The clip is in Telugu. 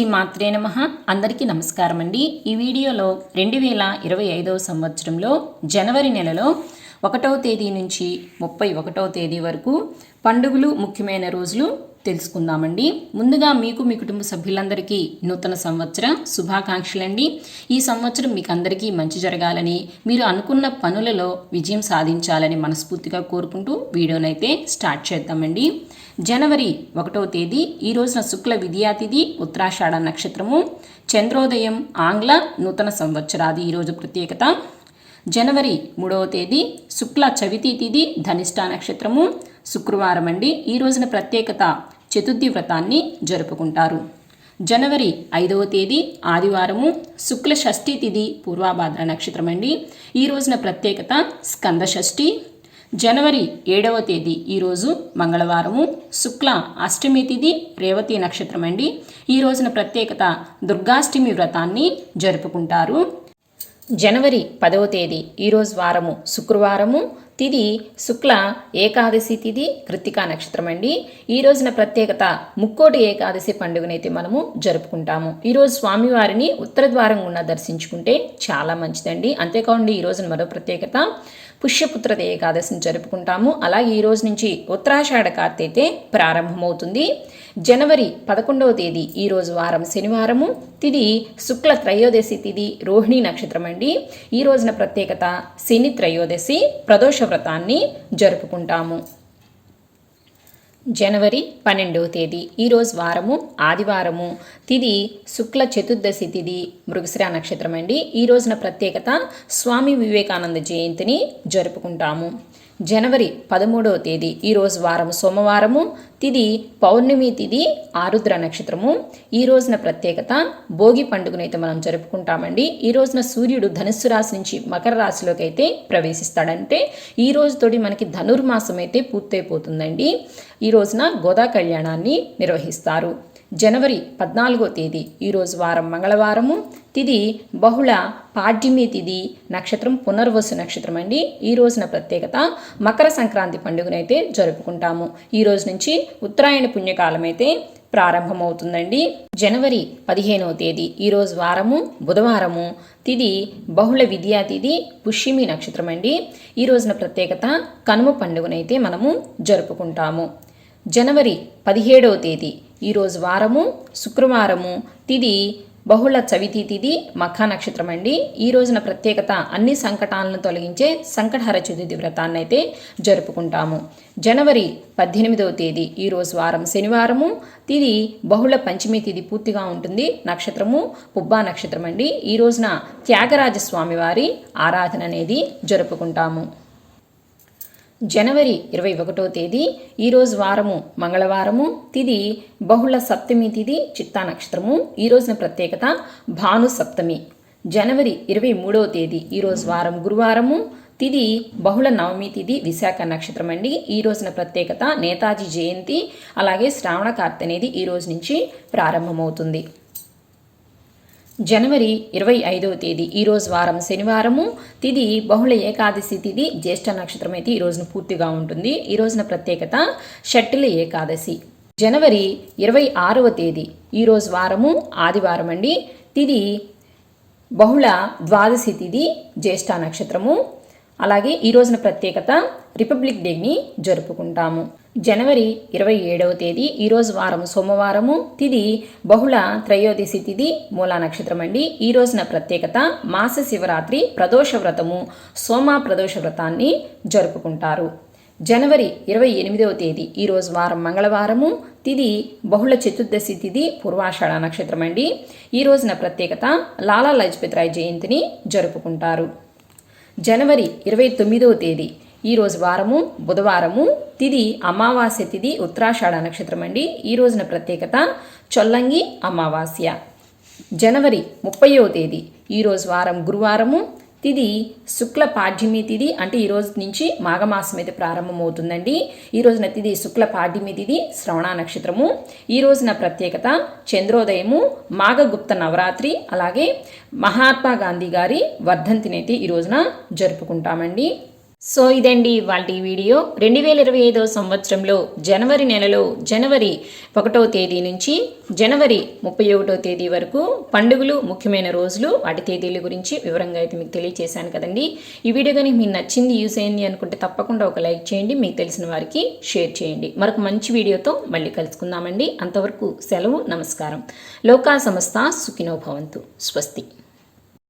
శ్రీ మాత్రే నమ. అందరికీ నమస్కారం అండి ఈ వీడియోలో రెండు వేల ఇరవై ఐదవ సంవత్సరంలో జనవరి నెలలో ఒకటవ తేదీ నుంచి ముప్పై ఒకటవ తేదీ వరకు పండుగలు ముఖ్యమైన రోజులు తెలుసుకుందామండి. ముందుగా మీకు మీ కుటుంబ సభ్యులందరికీ నూతన సంవత్సర శుభాకాంక్షలండి. ఈ సంవత్సరం మీకు అందరికీ మంచి జరగాలని మీరు అనుకున్న పనులలో విజయం సాధించాలని మనస్ఫూర్తిగా కోరుకుంటూ వీడియోనైతే స్టార్ట్ చేద్దామండి. జనవరి ఒకటవ తేదీ ఈ రోజున శుక్ల విద్యా తిథి ఉత్తరాషాఢ నక్షత్రము చంద్రోదయం ఆంగ్ల నూతన సంవత్సరాది ఈరోజు ప్రత్యేకత. జనవరి మూడవ తేదీ శుక్ల చవితి తిథి ధనిష్ట నక్షత్రము శుక్రవారం అండి. ఈ రోజున ప్రత్యేకత చతుర్థి వ్రతాన్ని జరుపుకుంటారు. జనవరి ఐదవ తేదీ ఆదివారము శుక్ల షష్ఠి తిథి పూర్వాభాద్ర నక్షత్రం అండి. ఈ రోజున ప్రత్యేకత స్కంద షష్ఠి. జనవరి ఏడవ తేదీ ఈరోజు మంగళవారము శుక్ల అష్టమి తిథి రేవతి నక్షత్రం అండి. ఈ రోజున ప్రత్యేకత దుర్గాష్టమి వ్రతాన్ని జరుపుకుంటారు. జనవరి పదవ తేదీ ఈరోజు వారము శుక్రవారము తిది శుక్ల ఏకాదశి తిది కృత్తికా నక్షత్రం అండి. ఈ రోజున ప్రత్యేకత ముక్కోటి ఏకాదశి పండుగనైతే మనము జరుపుకుంటాము. ఈరోజు స్వామివారిని ఉత్తర ద్వారం గుండా దర్శించుకుంటే చాలా మంచిదండి. అంతేకాకుండా ఈ రోజున మరో ప్రత్యేకత పుష్యపుత్ర ఏకాదశిని జరుపుకుంటాము. అలాగే ఈ రోజు నుంచి ఉత్తరాషాఢ కార్తైతే అయితే ప్రారంభమవుతుంది. జనవరి పదకొండవ తేదీ ఈరోజు వారం శనివారము తిది శుక్ల త్రయోదశి తిది రోహిణి నక్షత్రం అండి. ఈ రోజున ప్రత్యేకత శని త్రయోదశి ప్రదోష వ్రతాన్ని జరుపుకుంటాము. జనవరి పన్నెండవ తేదీ ఈరోజు వారము ఆదివారము తిది శుక్ల చతుర్దశి తిది మృగశిర నక్షత్రం అండి. ఈ రోజున ప్రత్యేకత స్వామి వివేకానంద జయంతిని జరుపుకుంటాము. జనవరి పదమూడవ తేదీ ఈరోజు వారం సోమవారము తిది పౌర్ణమి తిది ఆరుద్ర నక్షత్రము. ఈ రోజున ప్రత్యేకత భోగి పండుగనైతే మనం జరుపుకుంటామండి. ఈ రోజున సూర్యుడు ధనుస్సు రాశి నుంచి మకర రాశిలోకి అయితే ప్రవేశిస్తాడంటే ఈ రోజుతోటి మనకి ధనుర్మాసం అయితే పూర్తయిపోతుందండి. ఈ రోజున గోదా కళ్యాణాన్ని నిర్వహిస్తారు. జనవరి పద్నాలుగో తేదీ. ఈరోజు వారం మంగళవారము. తిది బహుళ పాడ్యమి తిది నక్షత్రం పునర్వసు నక్షత్రం అండి. ఈ రోజున ప్రత్యేకత మకర సంక్రాంతి పండుగనైతే జరుపుకుంటాము. ఈ రోజు నుంచి ఉత్తరాయణ పుణ్యకాలం అయితే ప్రారంభమవుతుందండి. జనవరి పదిహేనవ తేదీ. ఈరోజు వారము బుధవారము. తిది బహుళ విద్యా తిది పుష్యమి నక్షత్రం అండి. ఈ రోజున ప్రత్యేకత కనుమ పండుగనైతే మనము జరుపుకుంటాము. జనవరి పదిహేడవ తేదీ. ఈరోజు వారము శుక్రవారము తిది బహుళ చవితి తిది మఖా నక్షత్రం అండి. ఈ రోజున ప్రత్యేకత అన్ని సంకటాలను తొలగించే సంకటహర చతుర్థి వ్రతాన్ని అయితే జరుపుకుంటాము. జనవరి పద్దెనిమిదవ తేదీ ఈరోజు వారం శనివారము తిది బహుళ పంచమి తిది పూర్తిగా ఉంటుంది. నక్షత్రము పుబ్బా నక్షత్రం అండి. ఈ రోజున త్యాగరాజస్వామి వారి ఆరాధన అనేది జరుపుకుంటాము. జనవరి ఇరవై ఒకటో తేదీ ఈరోజు వారము మంగళవారము తిది బహుళ సప్తమి తిది చిత్తా నక్షత్రము ఈ రోజున ప్రత్యేకత భాను సప్తమి. జనవరి ఇరవై మూడవ తేదీ ఈరోజు వారం గురువారము తిది బహుళ నవమి తిది విశాఖ నక్షత్రం అండి. ఈ రోజున ప్రత్యేకత నేతాజీ జయంతి అలాగే శ్రావణ కార్తె అనేది ఈ రోజు నుంచి ప్రారంభమవుతుంది. జనవరి ఇరవై ఐదవ తేదీ. ఈరోజు వారం శనివారము. తిది బహుళ ఏకాదశి తిది జ్యేష్ఠ నక్షత్రం అయితే ఈ రోజున పూర్తిగా ఉంటుంది. ఈ రోజున ప్రత్యేకత షట్టిల ఏకాదశి. జనవరి ఇరవై ఆరవ తేదీ. ఈరోజు వారము ఆదివారం అండి. తిది బహుళ ద్వాదశి తిది జ్యేష్ఠ నక్షత్రము. అలాగే ఈ రోజున ప్రత్యేకత రిపబ్లిక్ డేని జరుపుకుంటాము. జనవరి ఇరవై ఏడవ తేదీ ఈరోజు వారం సోమవారము తిది బహుళ త్రయోదశి తిది మూలా నక్షత్రం అండి. ఈ రోజున ప్రత్యేకత మాస శివరాత్రి ప్రదోష వ్రతము సోమ ప్రదోష వ్రతాన్ని జరుపుకుంటారు. జనవరి ఇరవై ఎనిమిదవ తేదీ ఈరోజు వారం మంగళవారము తిది బహుళ చతుర్దశి తిది పూర్వాషాఢ నక్షత్రం అండి. ఈ రోజున ప్రత్యేకత లాలా లజపతిరాయ్ జయంతిని జరుపుకుంటారు. జనవరి ఇరవై తొమ్మిదవ తేదీ ఈరోజు వారము బుధవారము తిది అమావాస్య తిది ఉత్తరాషాఢ నక్షత్రం అండి. ఈ రోజున ప్రత్యేకత చొల్లంగి అమావాస్య. జనవరి ముప్పయో తేదీ. ఈరోజు వారం గురువారము తిది శుక్ల పాడ్యమి తిది అంటే ఈ రోజు నుంచి మాఘమాసం అయితే ప్రారంభమవుతుందండి. ఈ రోజున తిది శుక్ల పాడ్యమి తిది శ్రవణ నక్షత్రము. ఈ రోజున ప్రత్యేకత చంద్రోదయము మాఘగుప్త నవరాత్రి అలాగే మహాత్మా గాంధీ గారి వర్ధంతినైతే ఈ రోజున జరుపుకుంటామండి. సో ఇదండి వాళ్ళ వీడియో. రెండు వేల ఇరవై ఐదవ సంవత్సరంలో జనవరి నెలలో జనవరి ఒకటో తేదీ నుంచి జనవరి ముప్పై ఒకటో తేదీ వరకు పండుగలు ముఖ్యమైన రోజులు వాటి తేదీల గురించి వివరంగా అయితే మీకు తెలియజేశాను కదండి. ఈ వీడియో కానీ మీకు నచ్చింది యూస్ అయింది అనుకుంటే తప్పకుండా ఒక లైక్ చేయండి మీకు తెలిసిన వారికి షేర్ చేయండి. మరొక మంచి వీడియోతో మళ్ళీ కలుసుకుందామండి. అంతవరకు సెలవు నమస్కారం. లోకా సంస్థ సుఖినో భవంతు. స్వస్తి.